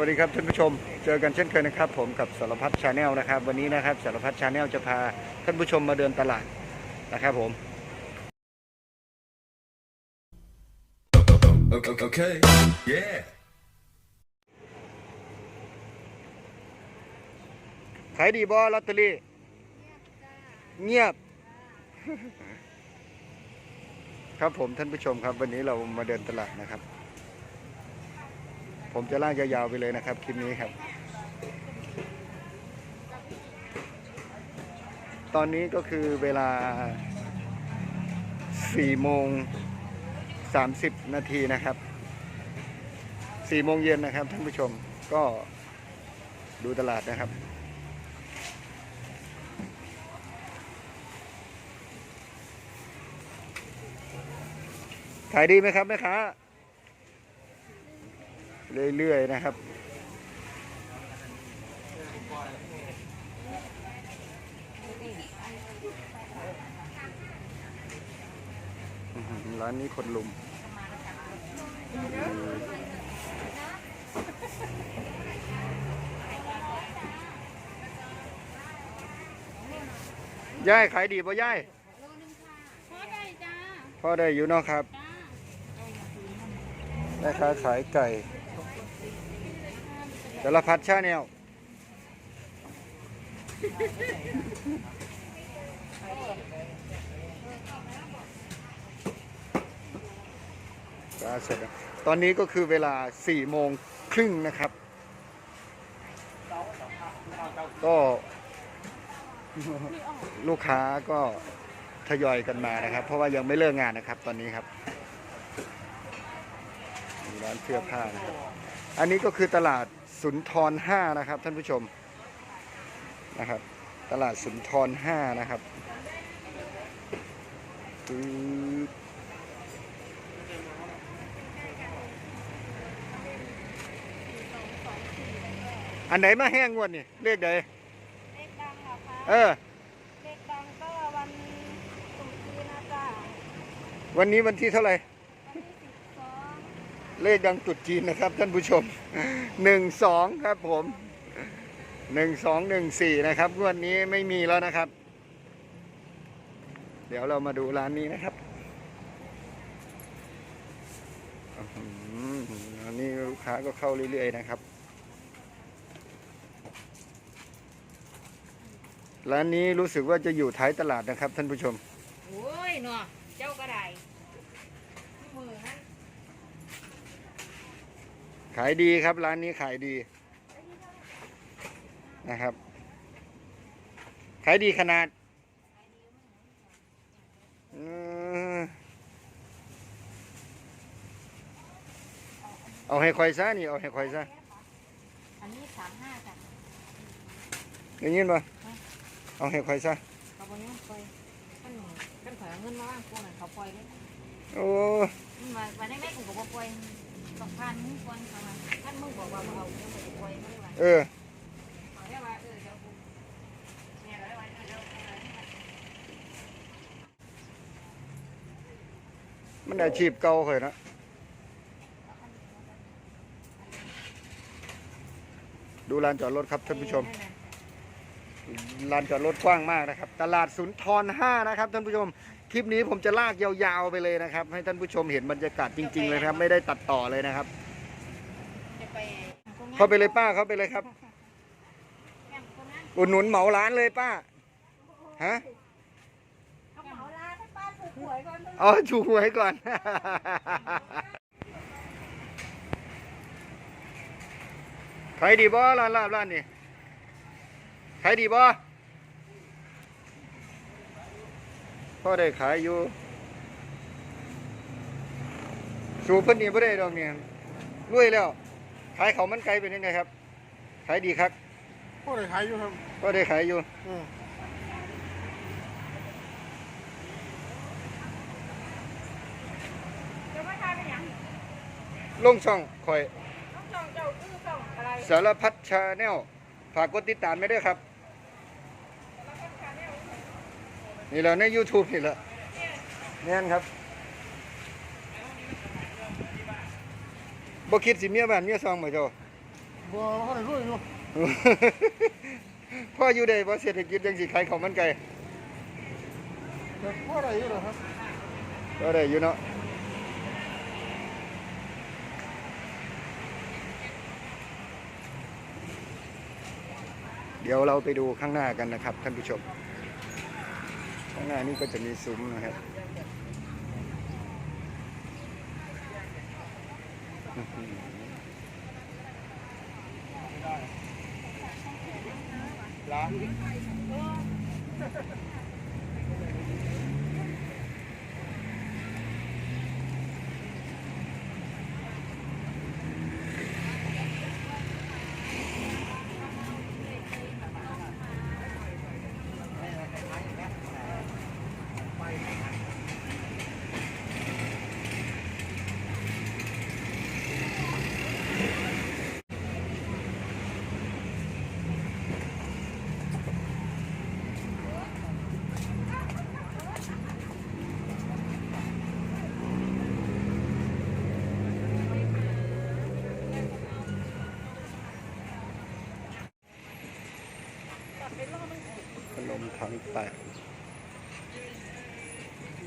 วัสดีครับท่านผู้ชม เจอกันเช่นเคยนะครับ ผมกับสารพัดชาแนลนะครับ วันนี้นะครับสารพัดชาแนลจะพาท่านผู้ชมมาเดินตลาดนะครับผม Okay. okay. Yeah. ขายดีบอลอตเตอรี่เงียบ ครับผมท่านผู้ชมครับ วันนี้เรามาเดินตลาดนะครับ ผมจะลากยาวๆไปเลยนะครับคลิปนี้ครับ ตอนนี้ก็คือเวลา4โมง30 นาทีนะครับ4โมงเย็นนะครับท่านผู้ชมก็ดูตลาดนะครับขายดีไหมครับแม่ค้า เรื่อยๆนะครับอื้อหือร้านนี้คนลุมย่ายขายดีป่ะย่ายพอได้จ้าพอได้อยู่เนาะครับจ้าแม่ค้าขายไก่ สารพัดชาแนลเสร็จแล้วตอนนี้ก็คือเวลา4โมงครึ่งนะครับ ก็ลูกค้าก็ทยอยกันมานะครับ เพราะว่ายังไม่เลิกงานนะครับ ตอนนี้ครับมีร้านเสื้อผ้านะครับ อันนี้ก็คือตลาด สุนทรห้านะครับ ท่านผู้ชมนะครับ ตลาดสุนทรห้านะครับปึ๊บอันไหนมาแห้งงวดนี่เลขใดเลขดังเหรอคะเออเลขดังก็วันตรุษจีนนะจ้าวันนี้วันที่เท่าไหร่วันที่สิบสอง เลขดังตุดจีนนะครับท่านผู้ชมหนึ่งสองครับผมหนึ่งสองหนึ่งสี่นะครับงวดนี้ไม่มีแล้วนะครับ เดี๋ยวเรามาดูร้านนี้นะครับอื้อหืออันนี้ลูกค้าก็เข้าเรื่อยๆนะครับ ร้านนี้รู้สึกว่าจะอยู่ท้ายตลาดนะครับท่านผู้ชมโอ้ยเนาะเจ้าก็ได้มือนั้น ขายดีครับร้านนี้ขายดีนะครับ ขายดีขนาดอืมเอาให้คอยซะนี่เอาให้คอยซะอันนี้สามห้าจ้ะอย่างนี้ป่ะเอาให้คอยซะเขาบอกยังปล่อยขั้นหนึ่งขั้นขอเงินมาว่างพวกนั้นเขาปล่อยเลยโอ้มันมาวันแรกๆกูบอกว่าปล่อย สองพันมึงปล่อยเขามาท่านมึงบอกว่าเอาเงินไปปล่อยไม่ได้ไหวเออมันอาชีพเก่าเคยนะดูลานจอดรถครับท่านผู้ชมลานจอดรถกว้างมากนะครับ ตลาดสุนทรห้านะครับท่านผู้ชม ลิปนี้ผมจะลากยาวๆไปเลยนะครับ ให้ท่านผู้ชมเห็นบรรยากาศจริง ๆ เลยนะครับ ไม่ได้ตัดต่อเลยนะครับจะไปเข้าไปเลยป้าเข้าไปเลยครับอุดหนุนเหมาร้านเลยป้าฮะเขาเหมาร้านให้ป้าถูกหวยก่อนอ๋อชูหวยก่อนขายดีบ่ร้านลาบร้านนี่ขายดีบ่ พ่อได้ขายอยู่สู่เพิ่นนี่บ่ได้ดอกเนี่ยรวยแล้ว ขายเขาวมันไก่เป็นยังไงครับ ขายดีครับก็เลยขายอยู่ครับก็ได้ขายอยู่อืมจะมาทานเป็นยังลงช่องคอยต้องจองเจ้าอื้อจองอะไร สารพัดชาแนลฝากกดติดตามไม่ได้วยครับ นี่แหละใน YouTube นี่แหละเนี่ยครับบ่คิดสิเมียบ้านเมียซองมาเจ้าบ่เขาได้รวยอยู่พ่ออยู่ได้บ่เศรษฐกิจจังสิขายของมันไก่แต่พ่อได้อยู่หรอครับก็ได้อยู่เนาะเดี๋ยวเราไปดูข้างหน้ากันนะครับท่านผู้ชมข้างหน้านี่ก็จะมีซุ้มนะครับร้าน ขนมถังแตก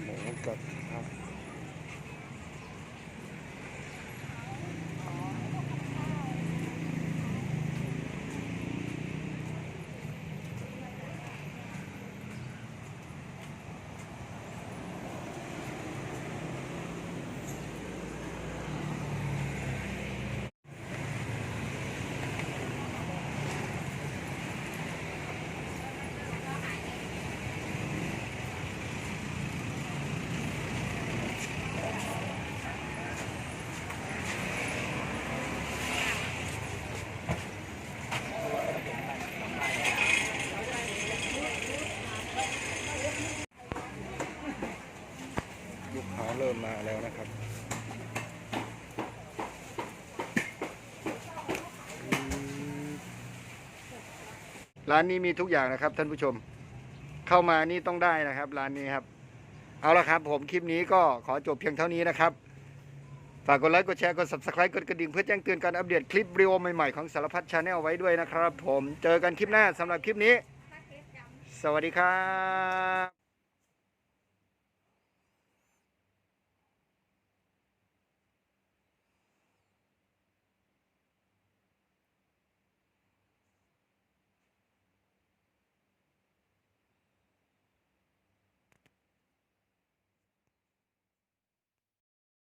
หมูกระทะลูกค้าเริ่มมาแล้วนะครับอืม ร้านนี้มีทุกอย่างนะครับ ท่านผู้ชม เข้ามานี่ต้องได้นะครับ ร้านนี้ครับ เอาละครับผมคลิปนี้ก็ขอจบเพียงเท่านี้นะครับฝากกดไลค์กดแชร์กด subscribe กดกระดิ่งเพื่อแจ้งเตือนการอัปเดตคลิปวิดีโอใหม่ๆของสารพัดชาแนลไว้ด้วยนะครับ ผมเจอกันคลิปหน้าสำหรับคลิปนี้ สวัสดีครับ